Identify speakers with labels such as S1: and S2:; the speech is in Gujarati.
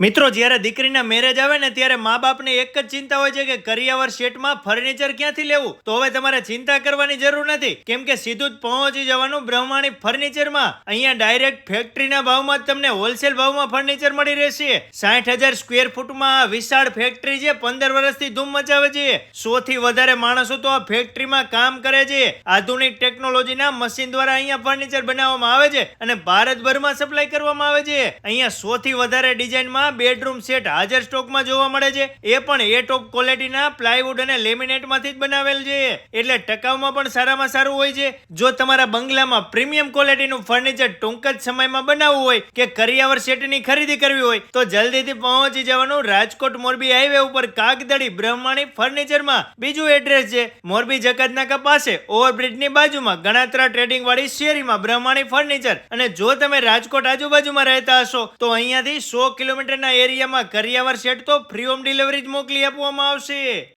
S1: મિત્રો, જ્યારે દીકરીના મેરેજ આવે ને, ત્યારે મા બાપને એક જ ચિંતા હોય છે કે કરિયાવર શેટમાં ફર્નિચર ક્યાંથી લેવું? તો હવે તમારે ચિંતા કરવાની જરૂર નથી. કેમ કે સીધું જ પહોંચી જવાનું બ્રહ્માણી ફર્નિચરમાં અહીંયા ડાયરેક્ટ ફેક્ટરીના ભાવમાં જ તમને હોલસેલ ભાવમાં ફર્નિચર મળી રહેશે. સાઠ હજાર સ્ક્વેર ફૂટમાં આ વિશાળ ફેક્ટરી છે. પંદર વર્ષથી ધૂમ મચાવે છે. સો થી વધારે માણસો તો આ ફેક્ટરીમાં કામ કરે છે. આધુનિક ટેકનોલોજીના મશીન દ્વારા અહીંયા ફર્નિચર બનાવવામાં આવે છે અને ભારતભરમાં સપ્લાય કરવામાં આવે છે. અહીંયા સો થી વધારે ડિઝાઇનમાં બેડરૂમ સેટ હાજર સ્ટોકમાં જોવા મળે છે. એ પણ એ ટોપ ક્વોલિટીના પ્લાયવુડ અને લેમિનેટમાંથી જ બનાવેલ છે એટલે ટકાઉમાં પણ સારામાં સારું હોય છે. જો તમારા બંગલામાં પ્રીમિયમ ક્વોલિટીનું ફર્નિચર ટૂંક જ સમયમાં બનાવવું હોય કે કરિયાવર સેટની ખરીદી કરવી હોય, તો જલ્દીથી પહોંચી જવાનું રાજકોટ મોરબી હાઈવે ઉપર કાગદડી બ્રહ્માણી ફર્નિચરમાં. બીજું એડ્રેસ છે, મોરબી જકાતનાકા પાસે, ઓવરબ્રિજની બાજુમાં ગણાત્રા ટ્રેડિંગ વાળી શેરીમાં બ્રહ્માણી ફર્નિચર. અને જો તમે રાજકોટ આજુબાજુમાં રહેતા હશો, તો અહીંયાથી સો કિલોમીટરના એરિયામાં કરિયાવર સેટ તો ફ્રી હોમ ડિલિવરી જ મોકલી આપવામાં આવશે.